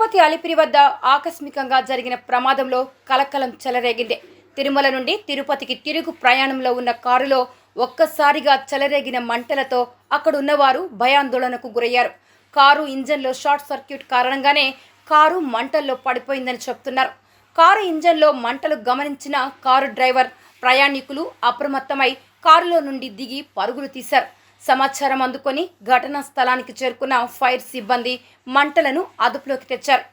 తిరుపతి అలిపిరి వద్ద ఆకస్మికంగా జరిగిన ప్రమాదంలో కలకలం చెలరేగింది. తిరుమల నుండి తిరుపతికి తిరుగు ప్రయాణంలో ఉన్న కారులో ఒక్కసారిగా చెలరేగిన మంటలతో అక్కడున్నవారు భయాందోళనకు గురయ్యారు. కారు ఇంజన్లో షార్ట్ సర్క్యూట్ కారణంగానే కారు మంటల్లో పడిపోయిందని చెప్తున్నారు. కారు ఇంజన్లో మంటలు గమనించిన కారు డ్రైవర్ ప్రయాణికులు అప్రమత్తమై కారులో నుండి దిగి పరుగులు తీశారు. సమాచారం అందుకొని ఘటనా స్థలానికి చేరుకున్న ఫైర్ సిబ్బంది మంటలను అదుపులోకి తెచ్చారు.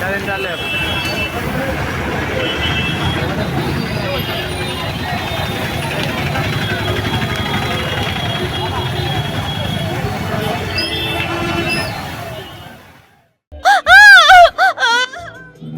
Dale, dale.